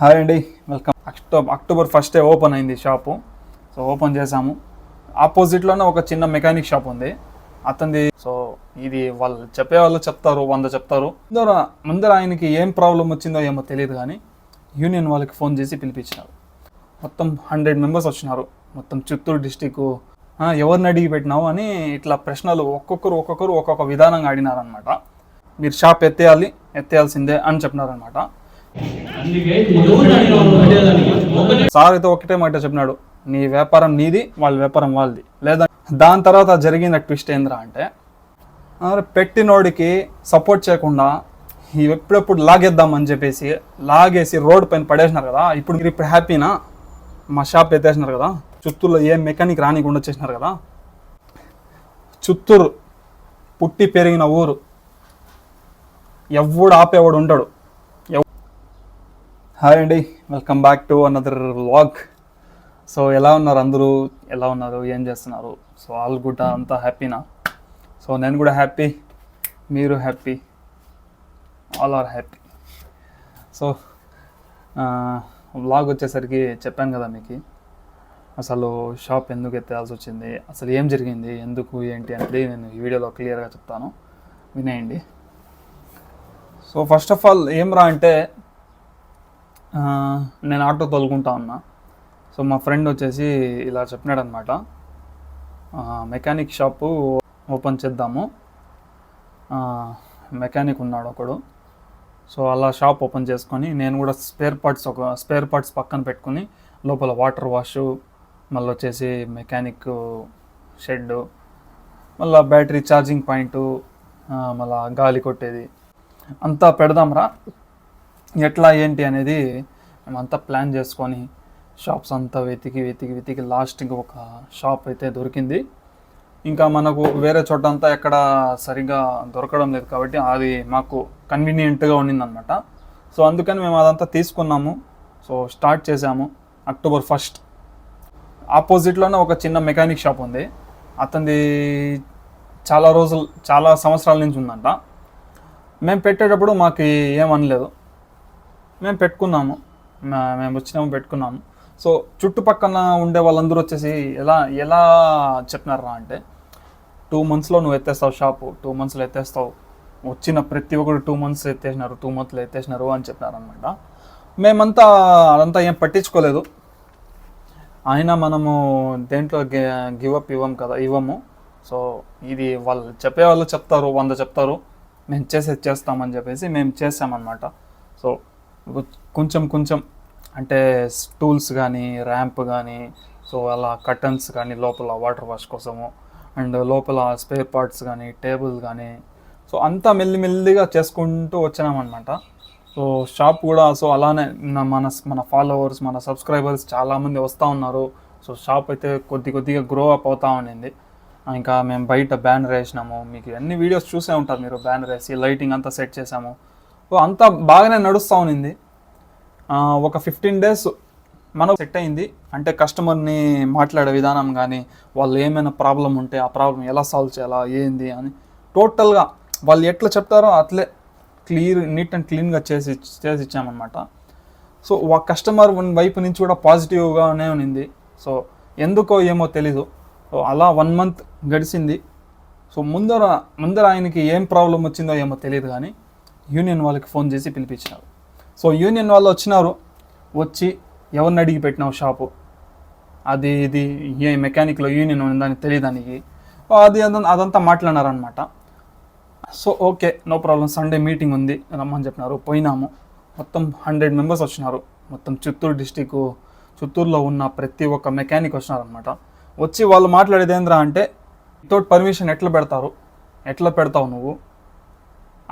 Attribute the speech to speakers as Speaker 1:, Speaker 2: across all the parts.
Speaker 1: Hi అండి welcome. October October ఫస్టే open అయింది షాపు సో ఓపెన్ చేసాము. ఆపోజిట్లోనే ఒక చిన్న మెకానిక్ షాప్ ఉంది. అతనిది సో ఇది వాళ్ళు చెప్పే వాళ్ళు చెప్తారు వంద చెప్తారు. ముందర ముందర ఆయనకి ఏం ప్రాబ్లం వచ్చిందో ఏమో తెలియదు కానీ యూనియన్ వాళ్ళకి ఫోన్ చేసి పిలిపించినారు. మొత్తం హండ్రెడ్ మెంబర్స్ వచ్చినారు. మొత్తం చిత్తూరు డిస్టిక్ ఎవరిని అడిగి పెట్టినావు అని ఇట్లా ప్రశ్నలు ఒక్కొక్కరు ఒక్కొక్కరు ఒక్కొక్క విధానంగా అడిగినారనమాట మీరు షాప్ ఎత్తేయాలి ఎత్తేయాల్సిందే అని చెప్పినారనమాట సార్ అయితే ఒకటే మాట చెప్పినాడు. నీ వ్యాపారం నీది వాళ్ళ వ్యాపారం వాళ్ళది. లేదా దాని తర్వాత జరిగిన ట్విస్ట్ ఏంద్రా అంటే పెట్టినోడికి సపోర్ట్ చేయకుండా ఇవి ఎప్పుడెప్పుడు లాగేద్దామని చెప్పేసి లాగేసి రోడ్ పైన పడేసినారు కదా ఇప్పుడు మీరు ఇప్పుడు హ్యాపీనా? మా షాప్ ఎత్తేసినారు కదా చిత్తూరులో ఏ మెకానిక్ రానికుండా వచ్చేసినారు కదా చిత్తూరు పుట్టి పెరిగిన ఊరు ఎవడు ఆపేవాడు ఉంటాడు హాయ్ అండి. Welcome back to another vlog. So ఎలా ఉన్నారు అందరూ? ఎలా ఉన్నారు? ఏం చేస్తున్నారు? సో ఆల్ గుడ్ అంతా హ్యాపీనా? సో నేను కూడా హ్యాపీ. మీరు happy. All are happy. So vlog వచ్చేసరికి చెప్పాను కదా మీకు. అసలు షాప్ ఎందుకు ఎత్తాల్సి వచ్చింది? అసలు ఏం జరిగింది? ఎందుకు? ఏంటి అనేది నేను ఈ వీడియోలో క్లియర్గా చెప్తాను. వినేయండి. సో ఫస్ట్ ఆఫ్ ఆల్ ఏం రా అంటే నేను ఆటో తోలుకుంటా ఉన్నా. సో మా ఫ్రెండ్ వచ్చేసి ఇలా చెప్పినాడు అనమాట మెకానిక్ షాపు ఓపెన్ చేద్దాము. మెకానిక్ ఉన్నాడు ఒకడు. సో అలా షాప్ ఓపెన్ చేసుకొని నేను కూడా స్పేర్ పార్ట్స్ ఒక స్పేర్ పార్ట్స్ పక్కన పెట్టుకొని లోపల వాటర్ వాష్ మళ్ళీ వచ్చేసి మెకానిక్ షెడ్ మళ్ళీ బ్యాటరీ ఛార్జింగ్ పాయింట్ మళ్ళీ గాలి కొట్టేది. అంతా పెడదాంరా. ఎట్లా ఏంటి అనేది మేమంతా ప్లాన్ చేసుకొని షాప్స్ అంతా వెతికి వెతికి వెతికి లాస్ట్కి ఒక షాప్ అయితే దొరికింది. ఇంకా మనకు వేరే చోట అంతా ఎక్కడ సరిగ్గా దొరకడం లేదు కాబట్టి అది మాకు కన్వీనియంట్గా ఉండిందనమాట సో అందుకని మేము అదంతా తీసుకున్నాము. సో స్టార్ట్ చేసాము అక్టోబర్ ఫస్ట్ ఆపోజిట్లోనే ఒక చిన్న మెకానిక్ షాప్ ఉంది. అతనిది చాలా రోజులు చాలా సంవత్సరాల నుంచి ఉందంట. మేము పెట్టేటప్పుడు మాకు ఏమనలేదు మేము పెట్టుకున్నాము. మేము వచ్చినాము పెట్టుకున్నాము. సో చుట్టుపక్కల ఉండే వాళ్ళందరూ వచ్చేసి ఎలా ఎలా చెప్పినారా అంటే టూ మంత్స్లో నువ్వు ఎత్తేస్తావు షాపు టూ మంత్స్లో ఎత్తేస్తావు. వచ్చిన ప్రతి ఒక్కరు టూ మంత్స్ ఎత్తేసినారు టూ మంత్స్లో ఎత్తేసినారు అని చెప్పినారనమాట మేమంతా అదంతా ఏం పట్టించుకోలేదు. అయినా మనము దేంట్లో గివ్ అప్ ఇవ్వం కదా ఇవ్వము. సో ఇది వాళ్ళు చెప్పే వాళ్ళు చెప్తారు వంద చెప్తారు. మేము చేసేది చేస్తామని చెప్పేసి మేము చేసామన్నమాట. సో కొంచెం కొంచెం అంటే టూల్స్ కానీ ర్యాంప్ కానీ సో అలా కర్టన్స్ కానీ లోపల వాటర్ వాష్ కోసము అండ్ లోపల స్పేర్ పార్ట్స్ కానీ టేబుల్ కానీ సో అంతా మెల్లిమెల్లిగా చేసుకుంటూ వచ్చినామన్నమాట. సో షాప్ కూడా సో అలానే మన మన ఫాలోవర్స్ మన సబ్స్క్రైబర్స్ చాలామంది వస్తూ ఉన్నారు. సో షాప్ అయితే కొద్ది కొద్దిగా గ్రో అప్ అవుతా ఉండింది. ఇంకా మేము బయట బ్యానర్ వేసినాము. మీకు అన్ని వీడియోస్ చూసే ఉంటారు మీరు బ్యానర్ వేసి లైటింగ్ అంతా సెట్ చేసాము. సో అంతా బాగానే నడుస్తూ ఉన్నింది. ఒక ఫిఫ్టీన్ డేస్ మనం సెట్ అయింది. అంటే కస్టమర్ని మాట్లాడే విధానం కానీ వాళ్ళు ఏమైనా ప్రాబ్లం ఉంటే ఆ ప్రాబ్లం ఎలా సాల్వ్ చేయాలా ఏంది అని టోటల్గా వాళ్ళు ఎట్లా చెప్తారో అట్లే క్లియర్ నీట్ అండ్ క్లీన్గా చేసి చేసి ఇచ్చామన్నమాట. సో ఆ కస్టమర్ వైపు నుంచి కూడా పాజిటివ్గానే ఉన్నింది. సో ఎందుకో ఏమో తెలీదు. సో అలా వన్ మంత్ గడిచింది సో ముందర ముందర ఆయనకి ఏం ప్రాబ్లం వచ్చిందో ఏమో తెలియదు కానీ యూనియన్ వాళ్ళకి ఫోన్ చేసి పిలిపించినారు. సో యూనియన్ వాళ్ళు వచ్చినారు వచ్చి ఎవరిని అడిగి పెట్టినావు షాపు? అది ఇది ఏ మెకానిక్లో యూనియన్ ఉందని తెలియదానికి అది అదంతా మాట్లాడినారనమాట so okay no problem Sunday meeting ఉంది రమ్మని చెప్పినారు పోయినాము. మొత్తం హండ్రెడ్ మెంబర్స్ వచ్చినారు. మొత్తం చిత్తూరు డిస్టిక్ చిత్తూరులో ఉన్న ప్రతి ఒక్క మెకానిక్ వచ్చినారనమాట వచ్చి వాళ్ళు మాట్లాడేది ఏంద్రా అంటే వితౌట్ పర్మిషన్ ఎట్లా పెడతారు? ఎట్లా పెడతావు నువ్వు?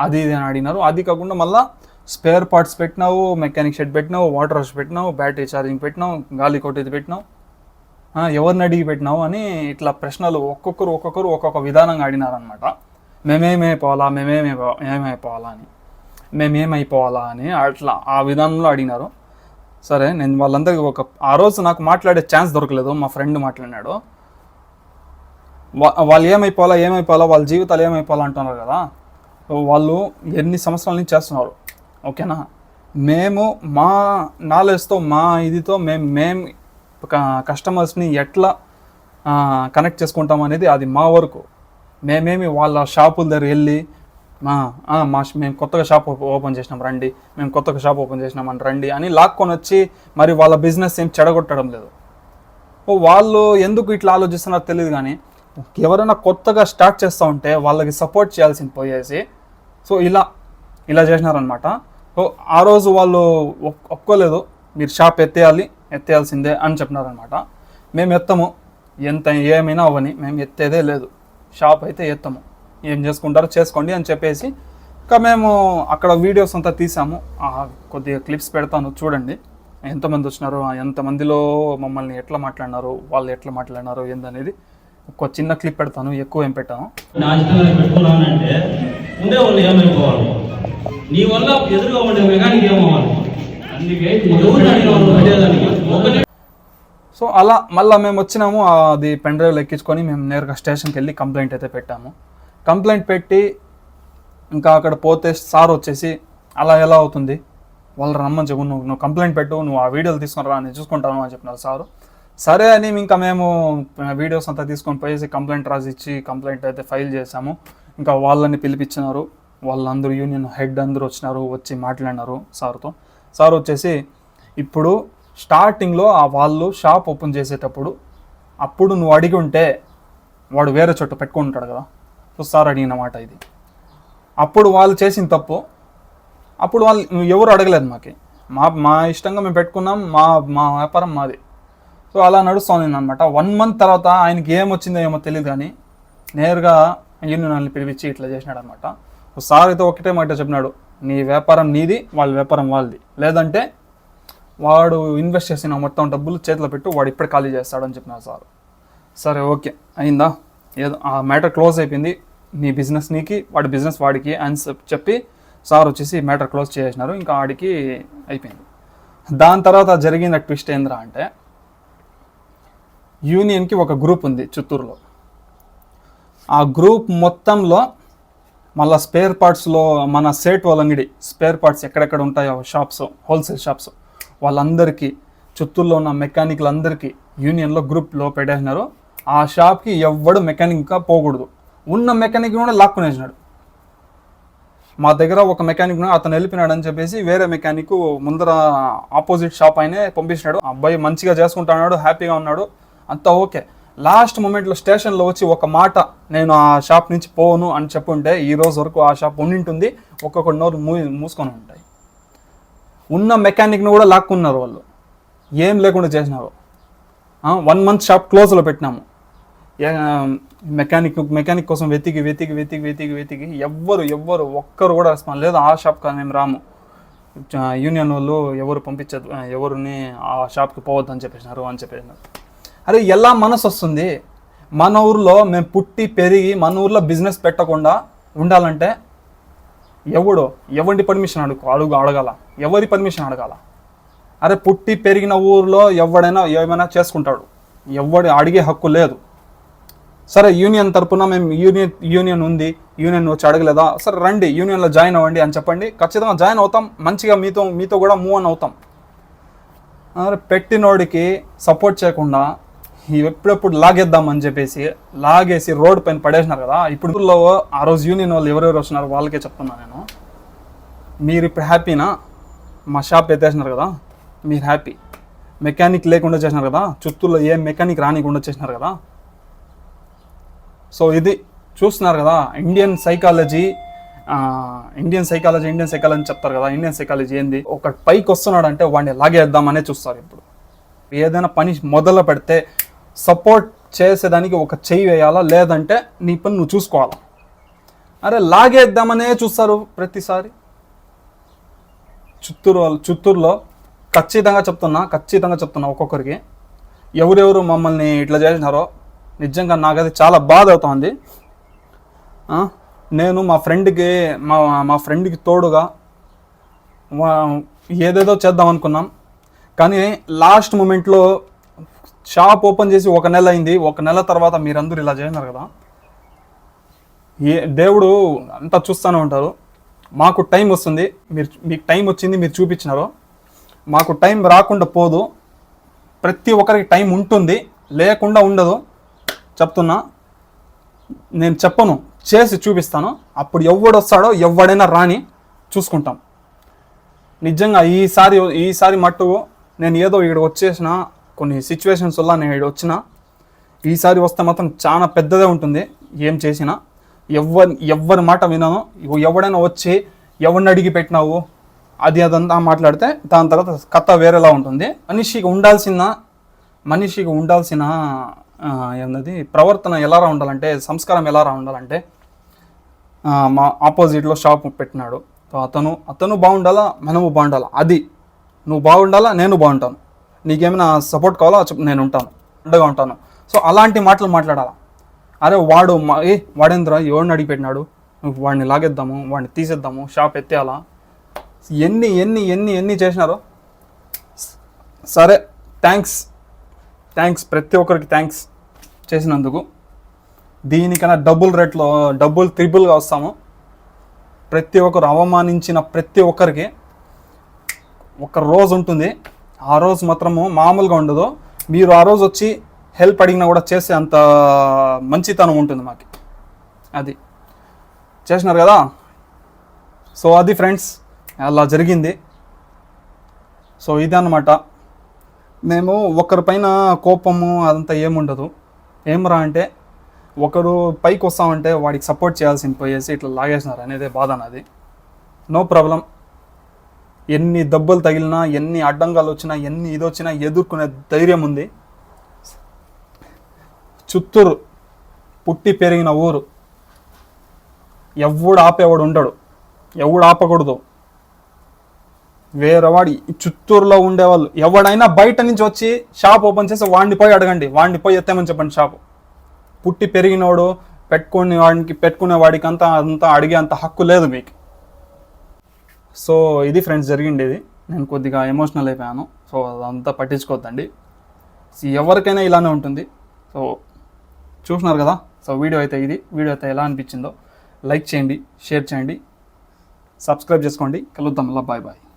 Speaker 1: అది ఇది అని అడిగినారు. అది కాకుండా మళ్ళీ స్పేర్ పార్ట్స్ పెట్టినావు మెకానిక్ షెడ్ పెట్టినావు వాటర్ వాష్ పెట్టినావు బ్యాటరీ ఛార్జింగ్ పెట్టినావు గాలి కొట్టేది పెట్టినావు ఎవరిని అడిగి పెట్టినావు అని ఇట్లా ప్రశ్నలు ఒక్కొక్కరు ఒక్కొక్కరు ఒక్కొక్క విధానంగా అడిగినారనమాట మేమేమైపోవాలా మేమేమైపో ఏమైపోవాలా అని. మేమేమైపోవాలా అని అట్లా ఆ విధానంలో అడిగినారు. సరే నేను వాళ్ళందరికీ ఒక ఆ రోజు నాకు మాట్లాడే ఛాన్స్ దొరకలేదు మా ఫ్రెండ్ మాట్లాడినాడు. వా- వాళ్ళు ఏమైపోవాలా ఏమైపోవాలా వాళ్ళ జీవితాలు ఏమైపోవాలా అంటున్నారు కదా. వాళ్ళు ఎన్ని సంవత్సరాల నుంచి చేస్తున్నారు? ఓకేనా? మేము మా నాలెడ్జ్తో మా ఇదితో మేము మేము కస్టమర్స్ని ఎట్లా కనెక్ట్ చేసుకుంటాం అనేది అది మా వరకు. మేమేమి వాళ్ళ షాపుల దగ్గర వెళ్ళి మా మా మేము కొత్తగా షాప్ ఓ- ఓపెన్ చేసినాం రండి. మేము కొత్తగా షాప్ ఓపెన్ చేసినామని రండి అని లాక్కొని వచ్చి మరి వాళ్ళ బిజినెస్ ఏం చెడగొట్టడం లేదు. ఓ వాళ్ళు ఎందుకు ఇట్లా ఆలోచిస్తున్నారో తెలియదు కానీ ఎవరైనా కొత్తగా స్టార్ట్ చేస్తూ ఉంటే వాళ్ళకి సపోర్ట్ చేయాల్సింది పోయేసి సో ఇలా ఇలా చేసినారనమాట సో ఆ రోజు వాళ్ళు ఒప్పుకోలేదు. మీరు షాప్ ఎత్తేయాలి ఎత్తేయాల్సిందే అని చెప్పినారనమాట మేము ఎత్తము. ఎంత ఏమైనా అవని మేము ఎత్తేదే లేదు. షాప్ అయితే ఎత్తము. ఏం చేసుకుంటారో చేసుకోండి అని చెప్పేసి ఇంకా మేము అక్కడ వీడియోస్ అంతా తీసాము. కొద్దిగా క్లిప్స్ పెడతాను చూడండి. ఎంతమంది వచ్చినారు? ఎంతమందిలో మమ్మల్ని ఎట్లా మాట్లాడినారు? వాళ్ళు ఎట్లా మాట్లాడినారు? ఏందనేది ఒక చిన్న క్లిప్ పెడతాను ఎక్కువ ఏం పెట్టాను.
Speaker 2: పెట్టుకున్నానంటే ఉండేవాళ్ళు ఏమైపోవాలి నీ వల్ల ఎదురుగా ఉండే మెకానిక్ ఏమవ్వాలి
Speaker 1: సో అలా మళ్ళీ మేము వచ్చినాము అది పెన్ డ్రైవ్ ఎక్కించుకొని మేము నేరుగా స్టేషన్కి వెళ్ళి కంప్లైంట్ అయితే పెట్టాము. కంప్లైంట్ పెట్టి ఇంకా అక్కడ పోతే సార్ వచ్చేసి అలా ఎలా అవుతుంది? వాళ్ళు రమ్మని చెప్పు నువ్వు నువ్వు కంప్లైంట్ పెట్టు నువ్వు ఆ వీడియోలు తీసుకొని రా నేను చూసుకుంటాను అని చెప్పినారు సారు. సరే అని ఇంకా మేము వీడియోస్ అంతా తీసుకొని పోయేసి కంప్లైంట్ రాసిచ్చి కంప్లైంట్ అయితే ఫైల్ చేసాము ఇంకా వాళ్ళని పిలిపించినారు. వాళ్ళందరూ యూనియన్ హెడ్ అందరూ వచ్చినారు వచ్చి మాట్లాడినారు సార్తో. సార్ వచ్చేసి ఇప్పుడు స్టార్టింగ్లో ఆ వాళ్ళు షాప్ ఓపెన్ చేసేటప్పుడు అప్పుడు నువ్వు అడిగి ఉంటే వాడు వేరే చోట పెట్టుకుంటాడు కదా. సో సార్ అడిగిన మాట ఇది. అప్పుడు వాళ్ళు చేసిన తప్పు అప్పుడు వాళ్ళు నువ్వు ఎవరు అడగలేదు మాకి. మా మా ఇష్టంగా మేము పెట్టుకున్నాం మా మా వ్యాపారం మాది. సో అలా నడుస్తుంది అనమాట వన్ మంత్ తర్వాత ఆయనకి ఏమొచ్చిందో ఏమో తెలియదు కానీ నేరుగా యూనియన్ పిలిపించి ఇట్లా చేసినాడు అనమాట సార్ అయితే ఒకటే మాట చెప్పినాడు నీ వ్యాపారం నీది వాళ్ళ వ్యాపారం వాళ్ళది. లేదంటే వాడు ఇన్వెస్ట్ చేసిన మొత్తం డబ్బులు చేతిలో పెట్టు వాడు ఇప్పుడే ఖాళీ చేస్తాడని చెప్పినారు సార్. సరే ఓకే. అయిందా? ఏదో ఆ మ్యాటర్ క్లోజ్ అయిపోయింది. నీ బిజినెస్ నీకి వాడి బిజినెస్ వాడికి అని చెప్పి సార్ వచ్చేసి మ్యాటర్ క్లోజ్ చేసినారు. ఇంకా ఆడికి అయిపోయింది. దాని తర్వాత జరిగిన ట్విస్ట్ ఏంద్రా అంటే యూనియన్కి ఒక గ్రూప్ ఉంది చిత్తూరులో. ఆ గ్రూప్ మొత్తంలో మళ్ళీ స్పేర్ పార్ట్స్లో మన సేట్ వాళ్ళ అంగడి స్పేర్ పార్ట్స్ ఎక్కడెక్కడ ఉంటాయో షాప్స్ హోల్సేల్ షాప్స్ వాళ్ళందరికీ చిత్తూరులో ఉన్న మెకానిక్లందరికీ యూనియన్లో గ్రూప్లో పెట్టేసినారు. ఆ షాప్కి ఎవ్వడు మెకానిక్గా పోకూడదు. ఉన్న మెకానిక్ కూడా లాక్కునేసినాడు. మా దగ్గర ఒక మెకానిక్ అతను వెళ్ళిపోయినాడు అని చెప్పేసి వేరే మెకానిక్ ముందర ఆపోజిట్ షాప్ ఆయనే పంపించినాడు అబ్బాయి మంచిగా చేసుకుంటున్నాడు హ్యాపీగా ఉన్నాడు. అంతా ఓకే. లాస్ట్ మూమెంట్లో స్టేషన్లో వచ్చి ఒక మాట నేను ఆ షాప్ నుంచి పోను అని చెప్పుంటే ఈ రోజు వరకు ఆ షాప్ ఉండింటుంది ఒక్కొక్క నోరు మూ మూసుకొని ఉంటాయి. ఉన్న మెకానిక్ని కూడా లాక్కున్నారు వాళ్ళు. ఏం లేకుండా చేసినారు. వన్ మంత్ షాప్ క్లోజ్లో పెట్టినాము. ఏ- మెకానిక్ మెకానిక్ కోసం వెతికి వెతికి వెతికి వెతికి వెతికి ఎవ్వరు ఎవ్వరు ఒక్కరు కూడా రెస్పాన్స్ లేదు. ఆ షాప్ కానీ మేము రాము. యూనియన్ వాళ్ళు ఎవరు పంపించదు ఎవరిని ఆ షాప్కి పోవద్దని చెప్పేసినారు అని చెప్పేసినారు. అరే ఎలా మనసు వస్తుంది? మన ఊర్లో మేము పుట్టి పెరిగి మన ఊర్లో బిజినెస్ పెట్టకుండా ఉండాలంటే ఎవడు? ఎవరి పర్మిషన్ అడుగు? అడుగు అడగాల. ఎవరి పర్మిషన్ అడగాల? అరే పుట్టి పెరిగిన ఊర్లో ఎవడైనా ఏమైనా చేసుకుంటాడు. ఎవడు అడిగే హక్కు లేదు. సరే యూనియన్ తరపున మేము యూనియన్ యూనియన్ ఉంది. యూనియన్ వచ్చి అడగలేదా? సరే రండి. యూనియన్లో జాయిన్ అవ్వండి అని చెప్పండి. ఖచ్చితంగా జాయిన్ అవుతాం. మంచిగా మీతో మీతో కూడా మూవ్ అని అవుతాం. అరే పెట్టినోడికి సపోర్ట్ చేయకుండా ఎప్పుడెప్పుడు లాగేద్దాం అని చెప్పేసి లాగేసి రోడ్ పైన పడేసినారు కదా ఇప్పుడు ఆ రోజు యూనియన్ వాళ్ళు ఎవరెవరు వస్తున్నారు వాళ్ళకే చెప్తున్నా నేను. మీరు ఇప్పుడు హ్యాపీనా? మా షాప్ ఎత్తేసినారు కదా మీరు హ్యాపీ. మెకానిక్ లేకుండా చేసినారు కదా చిత్తూరులో ఏ మెకానిక్ రానికుండా చేసినారు కదా. సో ఇది చూస్తున్నారు కదా Indian psychology Indian psychology Indian psychology చెప్తారు కదా ఇండియన్ సైకాలజీ ఏంది? ఒక పైకి వస్తున్నాడు అంటే వాడిని లాగేద్దామనే చూస్తారు ఇప్పుడు. ఏదైనా పని మొదలు పెడితే సపోర్ట్ చేసేదానికి ఒక చెయ్యి వేయాలా? లేదంటే నీ పని నువ్వు చూసుకోవాలా? అరే లాగేద్దామనే చూస్తారు ప్రతిసారి. చిత్తూరు వాళ్ళు చిత్తూరులో ఖచ్చితంగా చెప్తున్నా ఖచ్చితంగా చెప్తున్నా ఒక్కొక్కరికి. ఎవరెవరు మమ్మల్ని ఇట్లా చేసినారో నిజంగా నాకైతే చాలా బాధ అవుతుంది. నేను మా ఫ్రెండ్కి మా మా ఫ్రెండ్కి తోడుగా ఏదేదో చేద్దాం అనుకున్నాం. కానీ లాస్ట్ మూమెంట్లో షాప్ ఓపెన్ చేసి ఒక నెల అయింది. ఒక నెల తర్వాత మీరందరూ ఇలా చేసినారు కదా. ఏ దేవుడు అంతా చూస్తూనే ఉంటారు. మాకు టైం వస్తుంది. మీరు మీకు టైం వచ్చింది మీరు చూపించినారు. మాకు టైం రాకుండా పోదు. ప్రతి ఒక్కరికి టైం ఉంటుంది. లేకుండా ఉండదు. చెప్తున్నా. నేను చెప్పను. చేసి చూపిస్తాను. అప్పుడు ఎవడొస్తాడో ఎవడైనా రాని చూసుకుంటాం. నిజంగా ఈసారి ఈసారి మట్టు నేను ఏదో ఇక్కడ వచ్చేసిన కొన్ని సిచ్యువేషన్స్ వల్ల నేను ఇక్కడ వచ్చిన ఈసారి వస్తే మాత్రం చాలా పెద్దదే ఉంటుంది ఏం చేసినా. ఎవ్వరి ఎవ్వరి మాట వినను. ఎవడైనా వచ్చి ఎవరిని అడిగి పెట్టినావు అది అదంతా మాట్లాడితే దాని తర్వాత కథ వేరేలా ఉంటుంది. మనిషికి ఉండాల్సిన మనిషికి ఉండాల్సిన ఏంటది ప్రవర్తన ఎలా ఉండాలంటే సంస్కారం ఎలా ఉండాలంటే మా ఆపోజిట్లో షాప్ పెట్టినాడు. అతను అతను బాగుండాలా మనము బాగుండాలా? అది. నువ్వు బాగుండాలా నేను బాగుంటాను. నీకేమైనా సపోర్ట్ కావాలో? చెప్పు నేను ఉంటాను. అండగా ఉంటాను. సో అలాంటి మాటలు మాట్లాడాలా? అరే వాడు మా ఏ వాడేంద్ర? ఎవరిని అడిగి పెట్టినాడు? నువ్వు వాడిని లాగేద్దాము వాడిని తీసేద్దాము షాప్ ఎత్తేయాలా? ఎన్ని ఎన్ని ఎన్ని ఎన్ని చేసినారో? సరే థ్యాంక్స్ థ్యాంక్స్ ప్రతి ఒక్కరికి థ్యాంక్స్ చేసినందుకు. దీనికన్నా డబుల్ రేట్లో డబుల్ త్రిబుల్గా వస్తాము. ప్రతి ఒక్కరు అవమానించిన ప్రతి ఒక్కరికి ఒక రోజు ఉంటుంది. ఆ రోజు మాత్రము మామూలుగా ఉండదు. మీరు ఆ రోజు వచ్చి హెల్ప్ అడిగినా కూడా చేసే అంత మంచితనం ఉంటుంది మాకు. అది. చేసినారు కదా? సో అది ఫ్రెండ్స్ అలా జరిగింది. సో ఇది అన్నమాట మేము ఒకరిపైన కోపము అదంతా ఏముండదు ఏమరా అంటే ఒకరు పైకి వస్తామంటే వాడికి సపోర్ట్ చేయాల్సింది పోయేసి ఇట్లా లాగేసినారు అనేది బాధ నాది. నో ప్రాబ్లం ఎన్ని దెబ్బలు తగిలినా ఎన్ని అడ్డంగాలు వచ్చినా ఎన్ని ఇది వచ్చినా ఎదుర్కొనే ధైర్యం ఉంది. చిత్తూరు పుట్టి పెరిగిన ఊరు. ఎవడు ఆపేవాడు ఉండడు. ఎవడు ఆపకూడదు. వేరే వాడి చిత్తూరులో ఉండేవాళ్ళు. ఎవడైనా బయట నుంచి వచ్చి షాప్ ఓపెన్ చేసి వాడిని పోయి అడగండి. వాడిని పోయి ఎత్తేమని చెప్పండి షాపు. పుట్టి పెరిగినోడు పెట్టుకునే వాడికి పెట్టుకునే వాడికి అంతా అంతా అడిగే అంత హక్కు లేదు మీకు. సో ఇది ఫ్రెండ్స్ జరిగిండేది. నేను కొద్దిగా ఎమోషనల్ అయిపోయాను. సో అదంతా పట్టించుకోవద్దండి. ఎవరికైనా ఇలానే ఉంటుంది. సో చూసినారు కదా? సో వీడియో అయితే ఇది. వీడియో అయితే ఎలా అనిపించిందో లైక్ చేయండి షేర్ చేయండి సబ్స్క్రైబ్ చేసుకోండి. కలుద్దాం బాయ్ బాయ్.